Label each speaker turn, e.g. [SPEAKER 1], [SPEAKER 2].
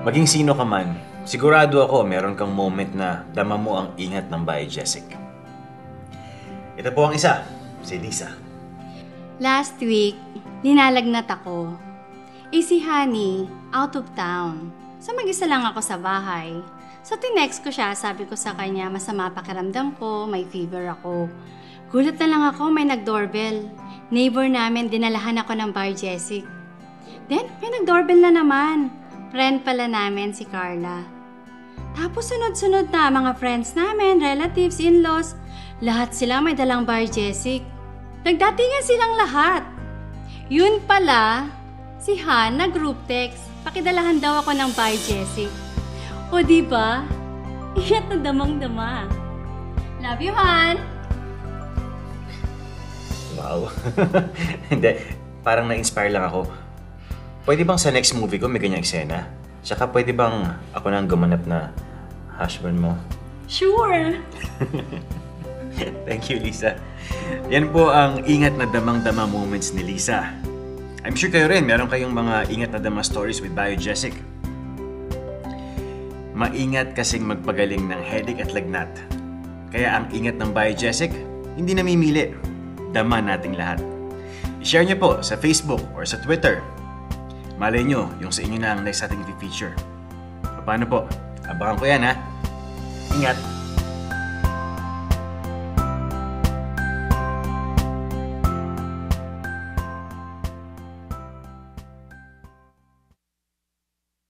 [SPEAKER 1] Maging sino ka man, sigurado ako meron kang moment na dama mo ang ingat ng bahay Jessic. Ito po ang isa, si Lisa.
[SPEAKER 2] Last week, linalagnat ako. Eh si Honey, out of town. So mag-isa lang ako sa bahay. So tinext ko siya, sabi ko sa kanya, masama pakiramdam ko, may fever ako. Gulat na lang ako, may nag-doorbell. Neighbor namin, dinalahan ako ng bar Jessic. Then, may nag-doorbell na naman. Friend pala namin si Carla. Tapos sunod-sunod na mga friends namin, relatives, in-laws. Lahat sila may dalang bar Jessic. Nagdatingan silang lahat. Yun pala, si Han na group text. Pakidalahan daw ako ng bar Jessic. O di ba? Iyat na damang-dama. Love you, Han!
[SPEAKER 1] Wow. Hindi, parang na-inspire lang ako. Pwede bang sa next movie ko may ganyang eksena? Tsaka pwede bang ako na ang gumanap na husband mo?
[SPEAKER 2] Sure!
[SPEAKER 1] Thank you, Lisa. Yan po ang ingat na damang-dama moments ni Lisa. I'm sure kayo rin, meron kayong mga ingat na dama stories with Biojessic. Maingat kasing magpagaling ng headache at lagnat. Kaya ang ingat ng Biojessic, hindi namimili. Dama nating lahat. I-share niyo po sa Facebook or sa Twitter. Malay nyo, yung sa inyo na ang next ating feature. Paano po? Abangan ko yan ha. Ingat!